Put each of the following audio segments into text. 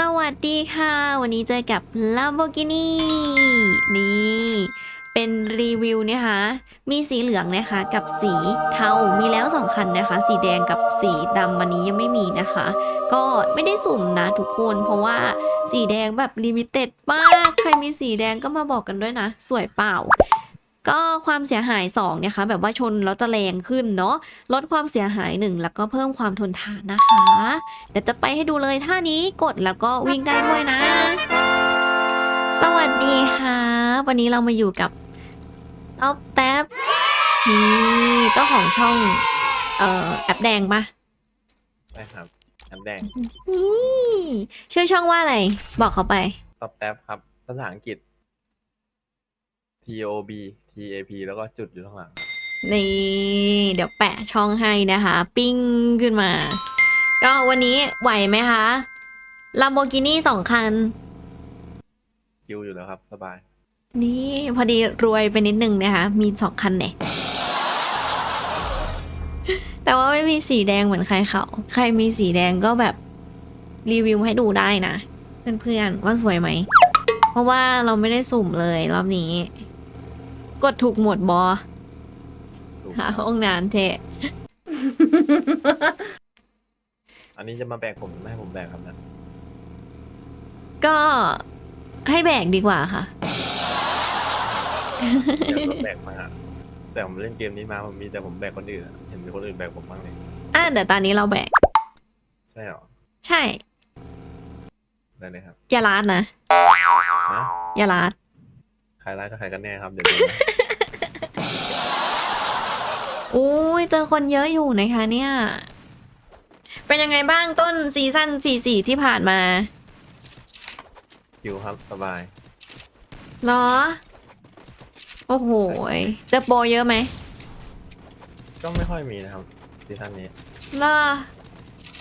สวัสดีค่ะ วันนี้เจอกับ Lamborghini นี่ เป็นรีวิวนะคะ มีสีเหลืองนะคะ กับสีเทา มีแล้วสองคันนะคะ สีแดงกับสีดำวันนี้ยังไม่มีนะคะ ก็ไม่ได้สุ่มนะทุกคน เพราะว่าสีแดงแบบลิมิเต็ดมาก ใครมีสีแดงก็มาบอกกันด้วยนะ สวยเปล่า ก็ความเสียหาย2เนี่ยคะแบบว่าชนแล้วจะแรงขึ้นเนาะลดความเสียหายหนึ่งแล้วก็เพิ่มความทนทานนะคะเดี๋ยวจะไปให้ดูเลยท่านี้กดแล้วก็วิ่งได้ด้วยนะ สวัสดีค่ะ วันนี้เรามาอยู่กับต๊อบแท็บนี่เจ้าของช่อง เอ่อแอปแดงปะใช่ครับน้ำแดงนี่ชื่อช่องว่าอะไร บอกเขาไปท็อปแท็บครับภาษาอังกฤษ T O B T A P แล้วก็จุดอยู่ข้างหลัง นี่ เดี๋ยวแปะช่องให้นะคะ ปิ้งขึ้นมา ก็วันนี้ไหวไหมคะ Lamborghini สองคัน คิวอยู่แล้วครับ สบาย นี่พอดีรวยไปนิดนึงนะคะ มีสองคันเนี่ยแต่ว่าไม่มีสีแดงเหมือนใครเขา ใครมีสีแดงก็แบบรีวิวให้ดูได้นะ เพื่อนๆว่าสวยไหม เพราะว่าเราไม่ได้สุ่มเลยรอบนี้ กดถูกหมวดบอถูกหาห้องน้ำเทะอันนี้จะมาแบกผมไม่ให้ผมแบกครับนะก็ให้แบกดีกว่าค่ะ เดี๋ยวผมแบกมาแต่ผมเล่นเกมนี้มาผมมีแต่ผมแบกคนอื่นอะเห็นมีคนอื่นแบกผมบ้างเลยอะเดี๋ยวตอนนี้เราแบก ใช่หรอใช่ ได้เลยครับ อย่าลาดนะฮะอย่าลาด ใครร้ายก็ใครกันแน่ครับเดี๋ยวดูนะอุ้ยเจอคนเยอะอยู่นะคะเนี่ย เป็นยังไงบ้างต้นซีซั่นสี่สี่ที่ผ่านมาคิวครับสบาย เหรอ โอ้โหยเจอโปรเยอะไหมก็ไม่ค่อยมีนะครับซีซั่นนี้เหรอ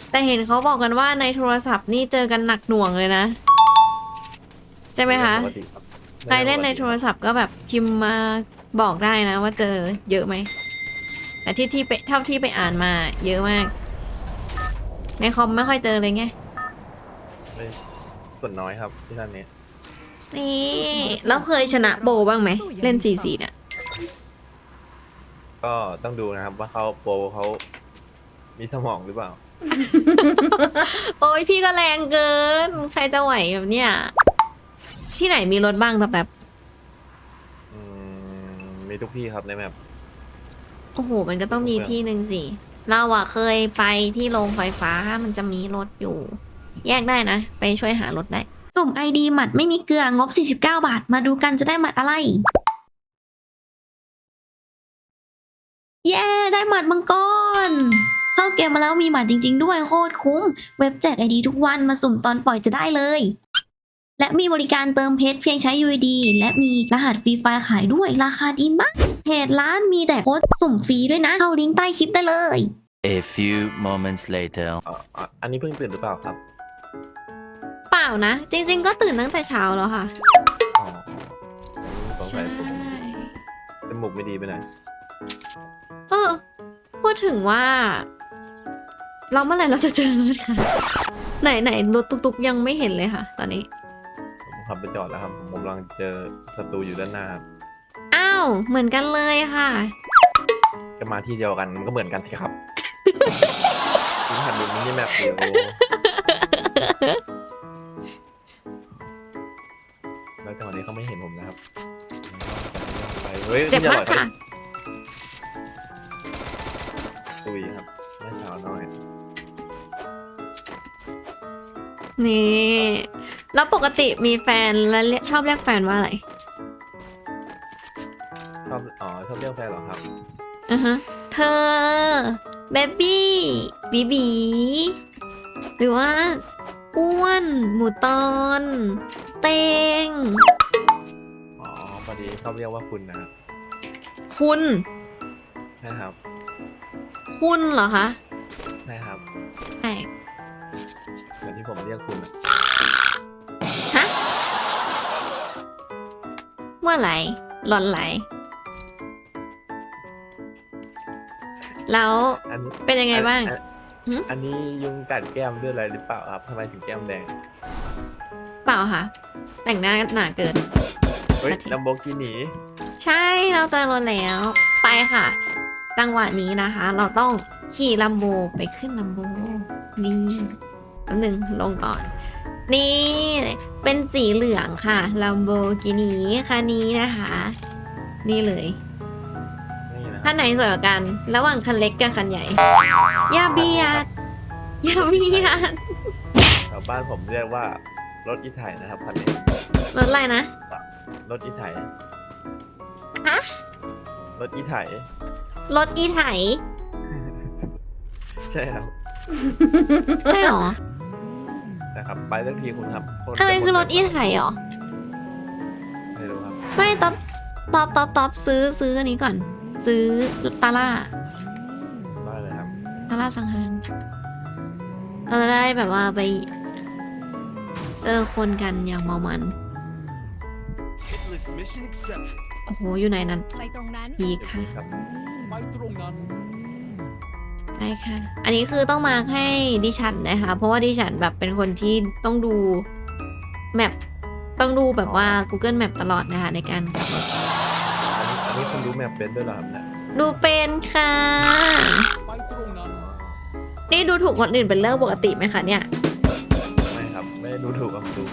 แต่เห็นเขาบอกกันว่าในโทรศัพท์นี่เจอกันหนักหน่วงเลยนะ ใช่ไหมคะ ปกติรับ ใครเล่นในโทรศัพท์ก็แบบพิมพ์มาบอกได้นะ ว่าเจอเยอะไหม แต่ที่ที่ไปเท่าที่ไปอ่านมา เยอะมาก ในคอมไม่ค่อยเจอเลยไงไม่ส่วนน้อยครับซีซั่นนี้ นี่แล้วเคยชนะโบบ้างไหม เล่นสี่สี่เนี่ยก็ต้องดูนะครับว่าเขาโปรเขามีสมองหรือเปล่า โอ้ยพี่ก็แรงเกิน ใครจะไหวแบบเนี้ย ที่ไหนมีรถบ้างแบบอืมมีทุกที่ครับในแมปโอ้โห มันก็ต้องมีที่หนึ่งสิ เราอะเคยไปที่โรงไฟฟ้ามันจะมีรถอยู่ แยกได้นะ ไปช่วยหารถได้ สุ่มไอดีหมัดไม่มีเกลืองบ 49 บาท มาดูกันจะได้หมัดอะไร เย้ ได้หมัดมังกร เข้าเกมมาแล้วมีหมัดจริง ๆ ด้วยโคตรคุ้ม เว็บแจกไอดีทุกวันมาสุ่มตอนปล่อยจะได้เลย และมีบริการเติมเพชรเพียงใช้ UID และมีรหัสฟรีไฟล์ขายด้วยราคาดีมากเพจร้านมีแต่โค้ดสุ่มฟรีด้วยนะ เข้าลิงก์ใต้คลิปได้เลย A few moments later. อ๋ออะอันนี้เพิ่งตื่นหรือเปล่าครับ เปล่านะ จริงๆ ก็ตื่นตั้งแต่เช้าแล้วค่ะ อ๋อสงสัยผมจมูกไม่ดีไปหน่อยเออ พูดถึงว่า เราเมื่อไหร่เราจะเจอรถค่ะ ไหนไหนรถตุกๆ ยังไม่เห็นเลยค่ะ ตอนนี้ผม ขับไปจอดแล้วครับ ผมกำลังเจอศัตรูอยู่ด้านหน้าครับอ้าว เหมือนกันเลยค่ะ ก็มาที่เดียวกันมันก็เหมือนกันสิครับคุณหัดดูมินิแมปเดียวแล้วจังหวะนี้เขาไม่เห็นผมนะครับไปเฮ้ยเจ็บคุณอย่มากปล่อยค่ะเขาตุยครับแม่สาวน้อยนี่ แล้วปกติมีแฟนแล้วเรียกชอบเรียกแฟนว่าอะไรชอบอ๋อชอบเรียกแฟนเหรอครับ อือฮะเธอเบบี้บีบีหรือว่าอ้วน หมูตอน เตง อ๋อพอดีชอบเรียกว่าคุณนะครับคุณ ใช่ครับคุณเหรอคะใช่ครับแปลกเหมือนที่ผมเรียกคุณอะ เมื่อไหร่หลอนไหล แล้วอันนี้เป็นยังไงบ้างอันหึอันนี้ยุงกัดแก้มด้วยอะไรหรือเปล่าครับทำไมถึงแก้มแดง เปล่าค่ะ แต่งหน้าหนาเกิน เฮ้ยนาทีลัมโบกินีใช่เราเจอรถแล้ว ไปค่ะ จังหวะนี้นะคะ เราต้องขี่ลัมโบไปขึ้นลัมโบนี่แป๊บหนึ่งลงก่อน นี่เป็นสีเหลืองค่ะลัมโบกินีคันนี้นะคะ นี่เลยนี่นะคันไหนสวยกว่ากัน ระหว่างคันเล็กกับคันใหญ่อย่าเบียดอย่าเบียดชาวบ้านผมเรียกว่ารถอีไถนะครับคันนี้รถอะไรนะรถอีไถฮะรถอีไถรถอีไถใช่ครับ ใช่หรอ นะครับ ไปสักทีคุณครับนอะไรจะหมดคือรถอีเลยไถหรอ ไม่รู้ครับไม่ต๊อบต๊อบต๊อบต๊อบซื้อซื้ออันนี้ก่อน ซื้อตาล่าได้เลยครับตาล่าสังหารเราจะได้แบบว่าไปเจอคนกันอย่างเมามัน Hitless mission accepted โอ้โหอยู่ไหนนั้นไปตรงนั้นพีเดี๋ยวค่ะนี้ครับไปตรงนั้น ไปค่ะ อันนี้คือต้องมาร์คให้ดิฉันนะคะ เพราะว่าดิฉันแบบเป็นคนที่ต้องดูแมปต้องดูแบบว่า Google Map ตลอดนะคะในการขับรถอันนี้อันนี้คุณรู้แมปเป็นด้วยเหรอครับเนี่ยดูเป็นค่ะไปตรงนั้นนี่ดูถูกคนอื่นเป็นเรื่องปกติไหมคะเนี่ย ไม่ครับ ไม่ได้ดูถูกครับดู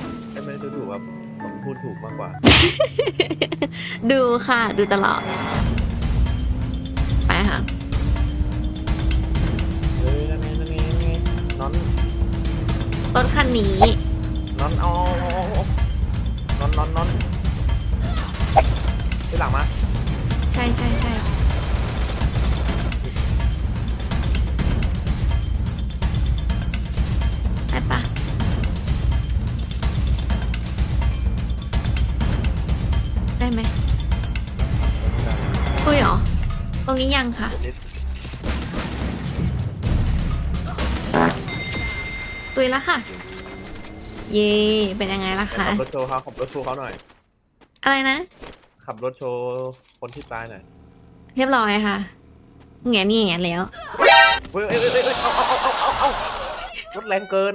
ไม่ได้ดูถูกครับผมพูดถูกมากกว่า ดูค่ะ ดูตลอด ไปค่ะ อนรถคันนี้ นอนเอานอนนอนนอนที่หลังมาใช่ใช่ใช่ไปปะได้ไหมตุยเหรอ ตรงนี้ยังค่ะ ตุยแล้วค่ะ เย่เป็นยังไงล่ะคะขับรถโชว์เขาขับรถโชว์เขาหน่อย อะไรนะ ขับรถโชว์คนที่ตายหน่อย เรียบร้อยค่ะแงนแงนแล้วเฮ้ยเฮ้ยเฮ้ยเฮ้ยเอาเอาเอาเอาเอารถแรงเกิน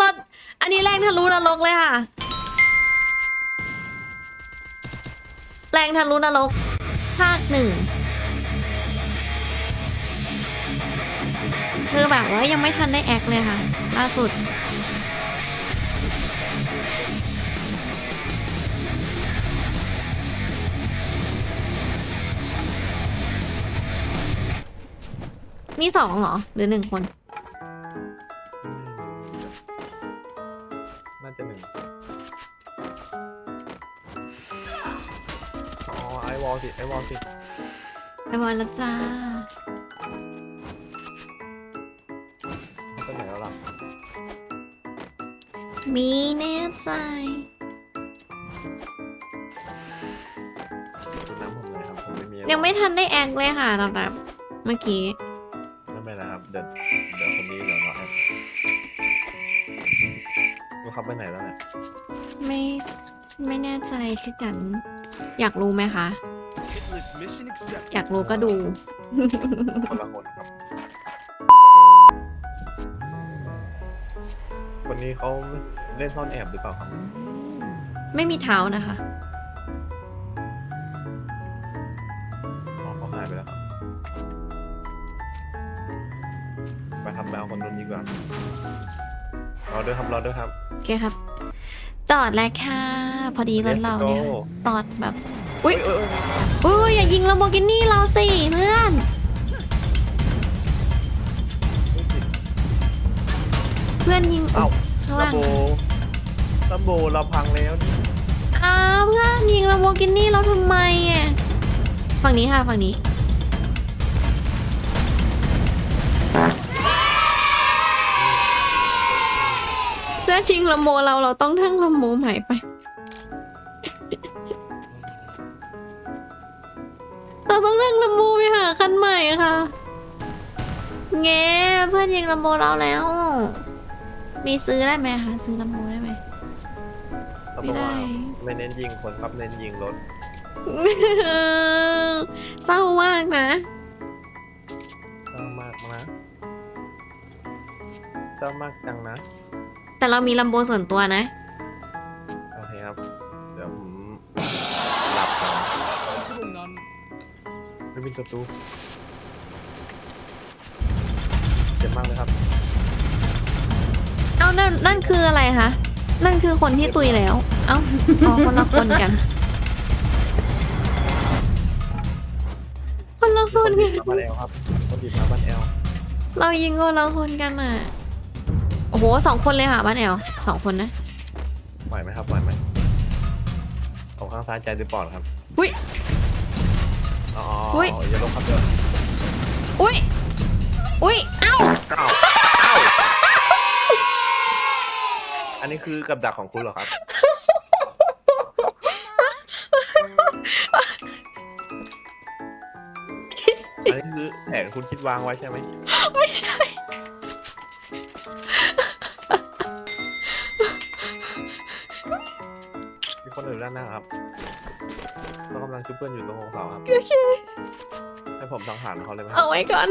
รถ อันนี้แรงทะลุนรกเลยค่ะ แรงทะลุนรกภาคหนึ่ง คือแบบว่ายังไม่ทันได้แอคเลยค่ะ ล่าสุด มีสองเหรอ หรือหนึ่งคน น่าจะหนึ่งอ๋อไอวอลสิไอวอลสิไปวันละจ้า มีแน่ใจคุณน้ำผมเลยครับผมไม่มียังไม่ทันได้แอคเลยค่ะตอนแบบเมื่อกี้ ไม่เป็นไรครับเดี๋ยวเดี๋ยวคนนี้เดี๋ยวรอให้ลูกเขาไปไหนแล้วเนี่ยไม่ไม่แน่ใจคือกัน อยากรู้ไหมคะ Hitless mission accepted อยากรู้ก็ดู คนละคนครับ คนนี้เขา เล่นซ่อนแอบหรือเปล่าครับไม่มีเท้านะคะ อ๋อเขาหายไปแล้วครับไปครับไปเอาคนนู้นดีกว่ารอด้วยครับรอด้วยครับ โอเคครับ จอดแล้วค่ะ พอดีรถเราเนี่ย Let's go จอดแบบ อุ๊ยเอ้ยเอ้ยอุ้ยอย่ายิงล m โบกินี่เราสิเพื่อน เพื่อนยิงเอ้า ข้างลัล่ามงโบลัมโบเราพังแล้วนี่อ้าวเพื่อนยิงล m โบกินี่เราทำไมอะฝั่งนี้ค่ะฝั่งนี้เพื่อชิงลำโมเราเราต้องทั้งลำโมใหม่ไป เราต้องนั่งลำโมไปหาคันใหม่ค่ะ แงเพื่อนยิงลำโมเราแล้ว มีซื้อได้ไหมคะซื้อลำโพงได้ไหมไม่ได้ไม่เน้นยิงคนครับเน้นยิงรถ เศร้ามากนะ เศร้ามากนะเศร้ามากจังนะ แต่เรามีลำโพงส่วนตัวนะ โอเคครับ เดี๋ยวผมหลับก่อนไม่บินประตูเจ็บมากเลยครับ เอานั่นนั่นคืออะไรคะ นั่นคือคนที่ตุยแล้ว เอ้าอ๋อคนละคนกัน คนละคนมีกันคนดีดมาบ้านแอลครับคนดีดมาบ้านแอลเรายิงคนละคนกันอะ โอ้โหสองคนเลยค่ะบ้านแอลสองคนนะ ไหวไหมครับไหวไหมเอาข้างซ้ายใจหรือปอดครับอุ้ย อ๋ออุ๊ยอย่าลงครับเดี๋ยวอุ้ย อุ้ย เอ้า เก้า อันนี้คือกับดักของคุณเหรอครับ อันนี้คือแผนคุณคิดวางไว้ใช่ไหม ไม่ใช่ มีคนอื่นด้านหน้าครับเขากำลังชุบเพื่อนอยู่ตรงหงเสาครับโอเค ให้ผมสังหารเขาเลยไหมครัเอาไว้ก่อน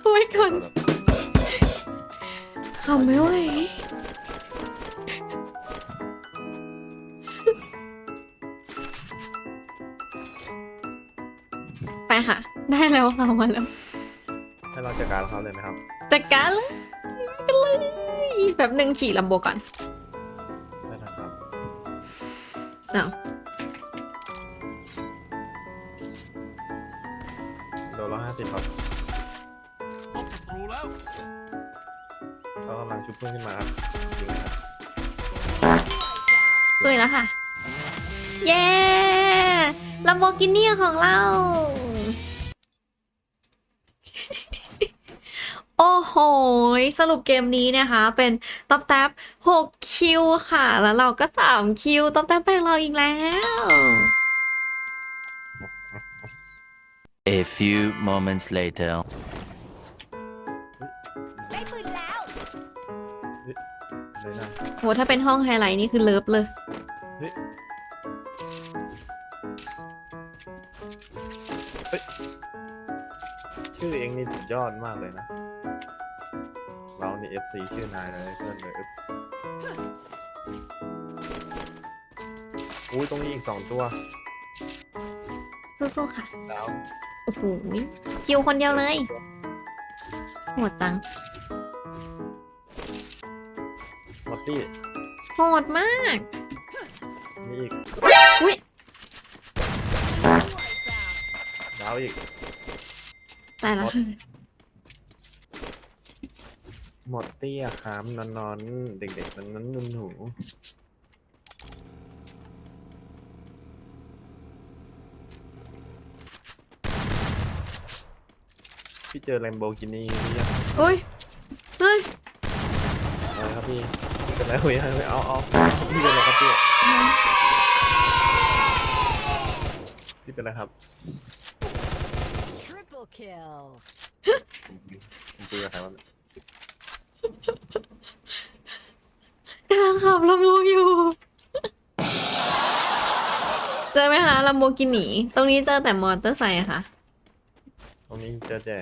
เอาไว้ก่อนขำไม่ไหว ได้แล้วค่ะมาแล้วให้เราจัดการเขาเลยไหมครับจัดการเลยกันเลยแบบหนึ่งขี่ลำโบก่อนได้นะครับเอาโดนร้อยห้าสิบครับพบศัตรูแล้วเขากำลังชุบเพื่อนขึ้นมาครับยิงเลยครับตุยแล้วค่ะ เย้ลัมโบกินี่ของเรา โอ้โหสรุปเกมนี้นะคะ เป็นต๊อปแท็บ6คิวค่ะ แล้วเราก็ 3 คิวต๊อปแท็บไปเราอีกแล้ว A few moments later. เลยนะโหถ้าเป็นห้องไฮไลท์นี่คือเลิฟเลยชื่อเองนี่สุดยอดมากเลยนะ เรานี่ FC ชื่อนายเลยเพื่อนเลย FC อุ้ยตรงนี้อีกสองตัวสู้ๆค่ะ แล้วโอ้โหคิวคนเดียวเลยโหดจังมอตตี้โหดมาก มีอีกอุ้ยดาวอีก ตายแล้ว หมดเตี้ยครับนอนนอนๆเด็กๆนั้นนั้นนุ่นหนูพี่เจอแลมโบกินีหรือยังอุ้ย เฮ้ย อะไรครับพี่พี่เป็นไรคุยให้เอาเอาพี่เป็นไรครับพี่พี่เป็นไรครับ Triple kill. ผมคุยกับใครวะเนี่ย กำ ลังขับลำโบอยู่ เจอไหมคะลำโบกินีตรงนี้เจอแต่มอเตอร์ไซค์อะค่ะ ตรงนี้เจอแต่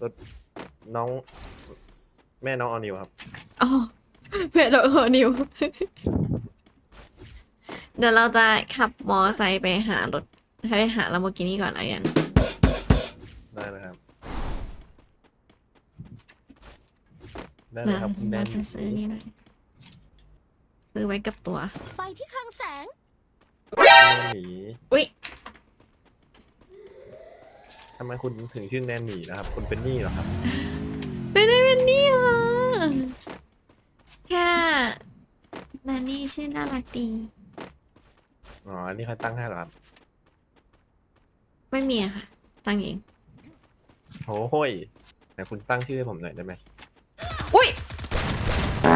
รถน้อง แม่น้องออนิวครับ อ๋อเพื่อนเราขอนิว เดี๋ยวเราจะขับมอไซค์ไปหารถไปหาลำโบกินีก่อนแล้วกัน ได้เลยครับ ได้เลยครับคุณแดเรานจะซื้อนี่เลย ซื้อไว้กับตัว ไปที่คลังแสงแนนหนีอุ๊ย ทำไมคุณถึงชื่อแนนหนีนะครับ คุณเป็นหนี้เหรอครับ ไม่ได้เป็นนี่ค่ะแค่นันนี่ชื่อน่ารักดี อ๋อ อันนี้ใครตั้งให้เหรอครับไม่มีอะค่ะ ตั้งเอง โอ้โห้ยไหนคุณตั้งชื่อให้ผมหน่อยได้ไหมอุ้ย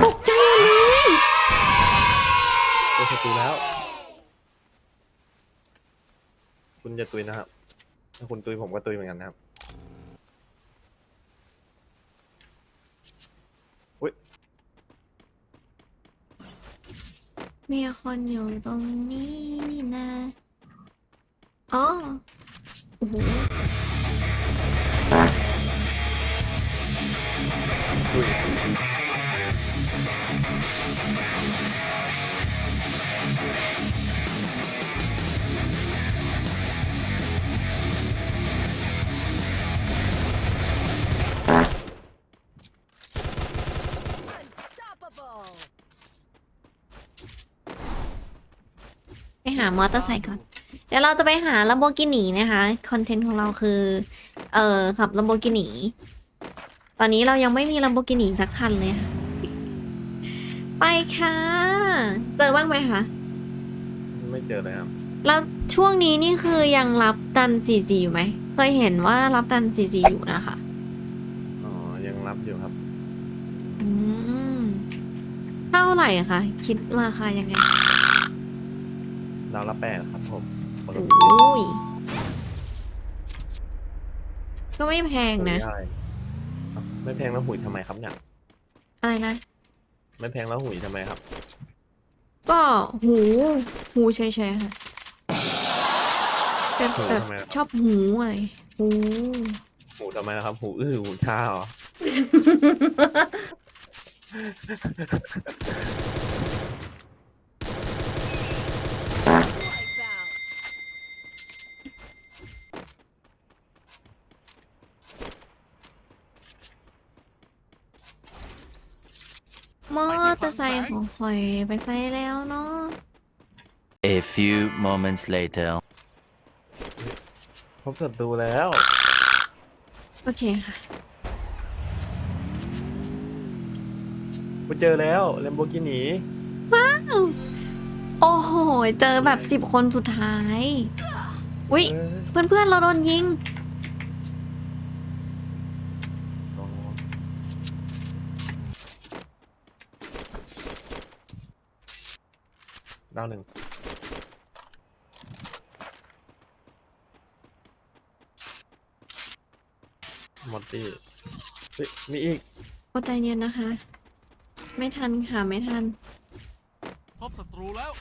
ตกใจเลยเจ อศัตรูแล้ว คุณจะตุยนะครับ ถ้าคุณตุยผมก็ตุยเหมือนกันนะครับมีคนอยู่ตรงนี้นี่นะอ๋อโอ้โหตุย ไปหามอเตอร์ไซค์ก่อน เดี๋ยวเราจะไปหาลัมโบกินีนะคะคอนเทนต์ของเราคือ เอ่อขับลัมโบกินีตอนนี้เรายังไม่มีลัมโบกินีสักคันเลยค่ะ ไปค่ะ เจอบ้างไหมคะ ไม่เจอเลยครับ แล้วช่วงนี้นี่คือยังรับดันสีสีอยู่ไหม เคยเห็นว่ารับดันสีสีอยู่นะคะ อ๋อ ยังรับอยู่ครับ อืม เท่าไหร่อะคะ คิดราคายังไง เราละแปดครับผมคนละโอ้ย ก็ไม่แพงนะ ได้เอ้าไม่แพงแล้วหุยทำไมครับเนี่ยอะไรนะ ไม่แพงแล้วหุยทำไมครับ ก็หู หูเฉยๆค่ะแบบหูแบบทำไมครับชอบหูอะไรหูหูทำไมนะครับ หูอื้อหูชาเหรอ มอเตอร์ไซค์ ของข่อยไปใส่แล้วเนาะ A few moments later. พบศัตรูแล้ว โอเคค่ะ กูเจอแล้วเลมโบกินีโอ้โห เจอแบบสิบคนสุดท้าย อุ๊ย เพื่อนๆ เราโดนยิง ดาวหนึ่งหมดตีเฮ้ยมีอีกอดใจเย็นนะคะ ไม่ทันค่ะไม่ทัน พบศัตรูแล้ว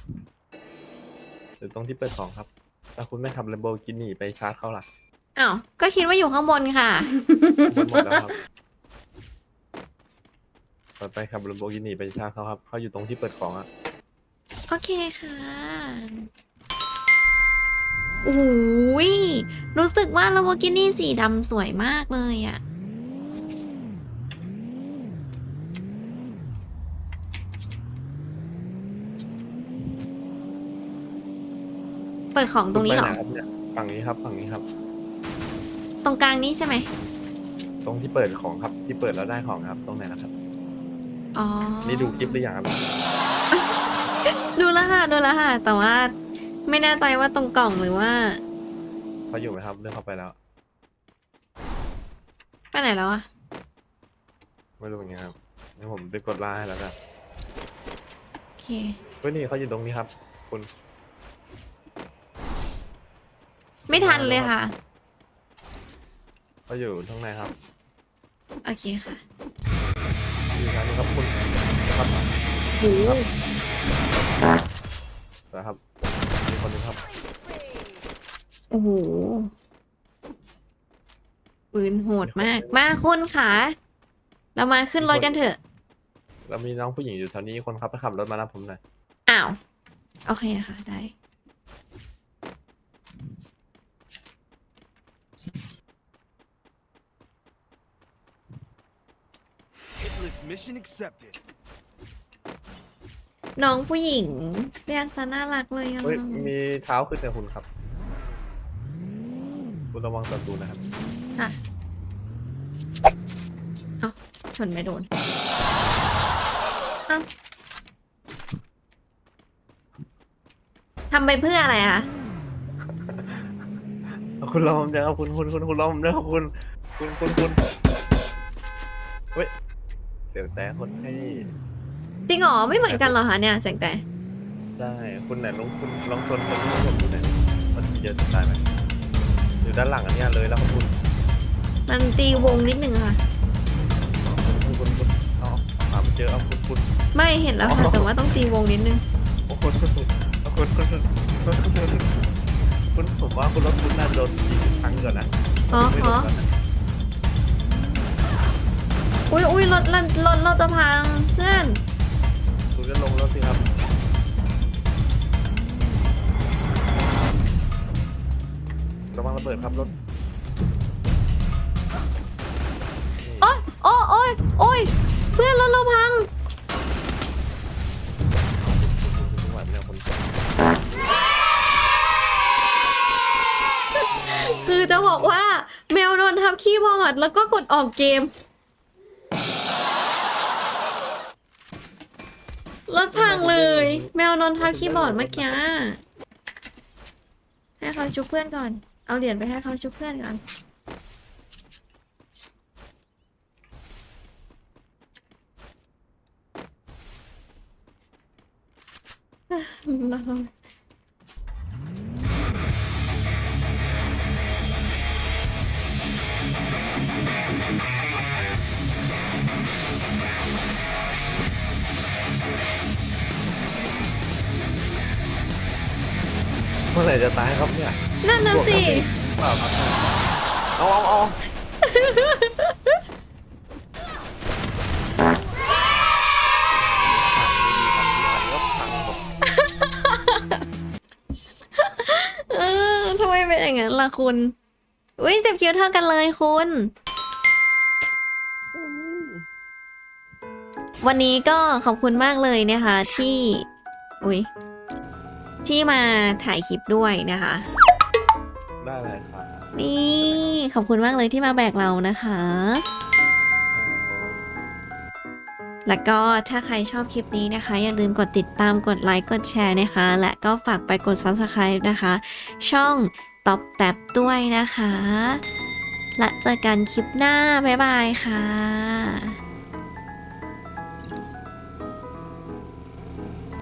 หรือตรงที่เปิดของครับถ้าคุณไม่ทำเลมโบกินีไปชาร์จเขาล่ะอ้าว ก็คิดว่าอยู่ข้างบนค่ะหมดหมดแล้วครับต่อไปครับเลมโบกินีไปชาร์จเขาครับ เขาอยู่ตรงที่เปิดของอะโอเคค่ะโอ้ยรู้สึกว่า l า m b o r g h i n i สีดำสวยมากเลยอะเปิดของตรงนี้เหรอ คุณไปไครับเนี่ยฝั่งนี้ครับฝั่งนี้ครับ ตรงกลางนี้ใช่ไหมตรงที่เปิดของครับที่เปิดแล้วได้ของครับ ตรงไหนนะครับ อ๋อ นี่ดูคลิปหรือยังครับ ดูแล้วค่ะดูแล้วค่ะ แต่ว่าไม่แน่ใจว่าตรงกล่องหรือว่า เขาอยู่ไหมครับเดินเข้าไปแล้ว ไปไหนแล้วอะไม่รู้เหมือนกันครับงั้นผมไปกดไลน์ให้แล้วกันโอเค เฮ้ยนี่เขาอยู่ตรงนี้ครับ คุณไม่ทันเลยค่ะ เขาอยู่ตรงไหนครับโอเคค่ะ อยู่ทางนี้ครับคุณครับโห นะครับมีคนหนึงครับโอ้โหปืนโหดมาก มาคุณค่ะ เรามาขึ้นรถกันเถอะแล้วมีน้องผู้หญิงอยู่แถวนี้คนขับไปขับรถมารับผมหน่อยอ้าว โอเคค่ะ ได้ Hitless mission accepted. น้องผู้หญิงเรียกซะน่ารักเลยอะเฮ้ยมีเท้าขึ้นแต่คุณครับ คุณระวังศัตรูนะครับ ค่ะเอาชนไม่โดนเอาทำไปเพื่ออะไรคะคุณรอผมเดี๋ยวครับคุณคุณคุณคุณรอผมเดี๋ยวครับคุณ คุณคุณคุณเฮ้ยเสียงแต่คนให้ จริงเหรอไม่เหมือนกันเหรอคะเนี่ยเสียงแต่ได้คุณไหนลองคุณลองชนคนที่ผมดูหน่อยมันเจอตายไหมอยู่ด้านหลังอันเนี้ยเลยแล้วครับคุณมันตีวงนิดนึงค่ะ คุณคุณคุณเอาหาไม่เจอเอาคุณคุณไม่เห็นแล้วค่ะแต่ว่าต้องตีวงนิดนึง โอ้คุณคุณคุณคุณคุณคุณผมว่าคุณรถคุณน่าจะโดนยิงครั้งก่อนนะอ๋อไม่อ๋โดอนก่อนนะ อุ้ยอุ้ยรถรถรถเราจะ ดครับรถโอ้ยโอ้ยโอ้ยโอ๊ยเพื่อนรถเราพังคือจะบอกว่าแมวโดนทับคีย์บอร์ดแล้วก็กดออกเกม รถพังเลย แมวนอนทับคีย์บอร์ดเมื่อกี้ให้เขาจุบเพื่อนก่อน เอาเหรียญไปให้เขาชุบเพื่อนก่อนแล้วก็เมื่อไหร่จะตายครับ ปล่าครับเอาเอาเอาเออทำไมเป็นอย่างนั้นล่ะคุณ อุ้ยสิบคิวเท่ากันเลยคุณ วันนี้ก็ขอบคุณมากเลยนะคะ ที่ อุ้ยที่มาถ่ายคลิปด้วยนะคะ นี่ขอบคุณมากเลยที่มาแบกเรานะคะ แล้วก็ถ้าใครชอบคลิปนี้นะคะ อย่าลืมกดติดตามกดไลค์กดแชร์นะคะ และก็ฝากไปกด Subscribe นะคะ ช่องตอบแตบด้วยนะคะ และเจอกันคลิปหน้า บ๊ายบายค่ะ